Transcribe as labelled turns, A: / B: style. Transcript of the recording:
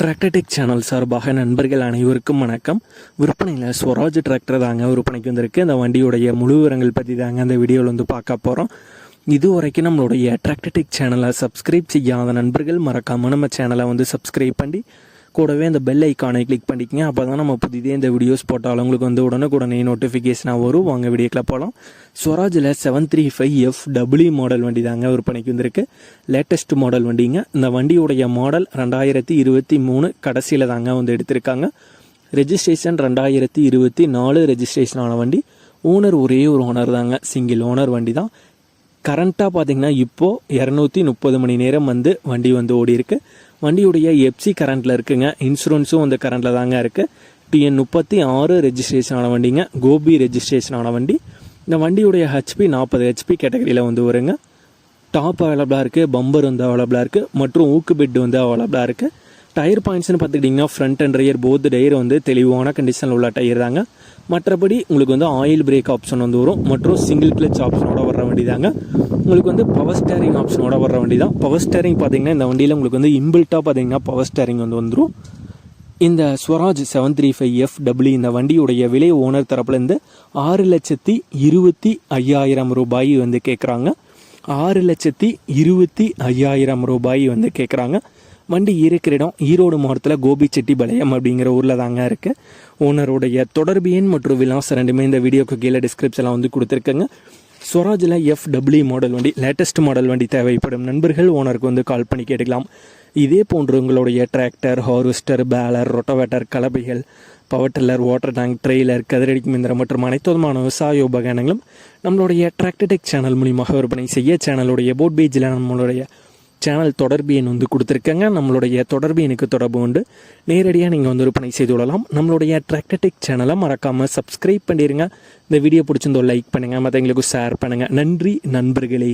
A: Tractor Tech channel சார்பாக நண்பர்கள் அனைவருக்கும் வணக்கம். விற்பனையில் ஸ்வராஜ் டிராக்டர் தாங்க விற்பனைக்கு வந்திருக்கு. அந்த வண்டியுடைய முழு விவரங்கள் பற்றி தாங்க அந்த வீடியோவில் வந்து பார்க்க போகிறோம் இது வரைக்கும் நம்மளுடைய டிராக்டர்டெக் சேனலை சப்ஸ்கிரைப் செய்யாத நண்பர்கள் மறக்காமல் நம்ம சேனலை வந்து சப்ஸ்கிரைப் பண்ணி கூடவே அந்த பெல் ஐக்கானை கிளிக் பண்ணிக்கங்க. அப்போ தான் நம்ம புதிதே இந்த வீடியோஸ் போட்டாலும் உங்களுக்கு வந்து உடனுக்குடனே நோட்டிஃபிகேஷனாக வரும். வாங்க வீடியோக்கில் போகலாம் ஸ்வராஜில் seven three five F W model வண்டி தாங்க விற்பனைக்கு வந்திருக்கு. லேட்டஸ்ட் மாடல் வண்டிங்க. இந்த வண்டியுடைய மாடல் ரெண்டாயிரத்தி இருபத்தி மூணு கடைசியில் தாங்க வந்து எடுத்திருக்காங்க. ரெஜிஸ்ட்ரேஷன் ரெண்டாயிரத்தி இருபத்தி நாலு ரெஜிஸ்ட்ரேஷன் ஆன வண்டி. ஓனர் ஒரே ஒரு ஓனர் தாங்க. சிங்கிள் ஓனர் வண்டி தான். கரண்ட்டாக பார்த்தீங்கன்னா இப்போது இரநூத்தி முப்பது மணி நேரம் வந்து வண்டி வந்து ஓடி இருக்குது வண்டியுடைய எப்சி கரண்ட்டில் இருக்குங்க. இன்சூரன்ஸும் வந்து கரண்ட்டில் தாங்க இருக்குது டிஎன் முப்பத்தி ஆறு ரெஜிஸ்ட்ரேஷன் ஆன வண்டிங்க. கோபி ரெஜிஸ்ட்ரேஷன் ஆன வண்டி. இந்த வண்டியுடைய ஹெச்பி நாற்பது ஹெச்பி கேட்டகரியில் வந்து வருங்க. டாப் அவைலபிளாக இருக்குது பம்பர் வந்து அவைலபிளாக இருக்குது மற்றும் ஊக்கு பெட் வந்து அவைலபிளாக இருக்குது டயர் பாயிண்ட்ஸ்னு பார்த்துக்கிட்டிங்கன்னா front and rear both tyre வந்து தெளிவான கண்டிஷனில் உள்ள டயர் தாங்க. மற்றபடி உங்களுக்கு வந்து ஆயில் பிரேக் ஆப்ஷன் வந்து வரும். மற்றும் சிங்கிள் கிளச் ஆப்ஷனோட வர வண்டி தாங்க உங்களுக்கு வந்து பவர் ஸ்டேரிங் ஆப்ஷனோட வர வண்டி தான் பவர் ஸ்டேரிங் பார்த்தீங்கன்னா இந்த வண்டியில் உங்களுக்கு வந்து இம்பிள்ட்டாக பார்த்தீங்கன்னா பவர் ஸ்டேரிங் வந்து வந்துடும் இந்த Swaraj seven three five F W இந்த வண்டியுடைய விலை ஓனர் தரப்புலேருந்து ஆறு லட்சத்தி இருபத்தி ஐயாயிரம் ரூபாய் வந்து கேட்குறாங்க ஆறு லட்சத்தி இருபத்தி ஐயாயிரம் ரூபாய் வந்து கேட்குறாங்க வண்டி இருக்கிற இடம் ஈரோடு மாவட்டத்தில் கோபிச்செட்டிபாளையம் அப்படிங்கிற ஊரில் தாங்க இருக்குது ஓனருடைய தொடர்பு எண் மற்றும் விலாசம் ரெண்டுமே இந்த வீடியோக்கு கீழே டிஸ்கிரிப்ஷனில் வந்து கொடுத்துருக்கேங்க. ஸ்வராஜில் எஃப் டபிள்யூ மாடல் வண்டி லேட்டஸ்ட் மாடல் வண்டி தேவைப்படும் நண்பர்கள் ஓனருக்கு வந்து கால் பண்ணி கேட்டுக்கலாம். இதே போன்று உங்களுடைய tractor harvester baler rotavator கலபைகள் power tiller water tank trailer கதிரடி மிந்திரம் மற்றும் அனைத்து விதமான விவசாய உபகரணங்களும் நம்மளுடைய டிராக்டர்டெக் சேனல் மூலியமாக விற்பனை செய்ய சேனலுடைய போட் பேஜில் நம்மளுடைய சேனல் தொடர்பு எண் வந்து கொடுத்துருக்கேங்க. நம்மளுடைய தொடர்பு எனக்கு தொடர்பு உண்டு. நேரடியாக நீங்கள் வந்து விற்பனை செய்து கொள்ளலாம். நம்மளுடைய டிராக்டர்டெக் சேனலை மறக்காமல் சப்ஸ்கிரைப் பண்ணிடுங்க இந்த வீடியோ பிடிச்சிருந்தோ லைக் பண்ணுங்கள் மற்றவங்களுக்கு ஷேர் பண்ணுங்கள் நன்றி நண்பர்களே.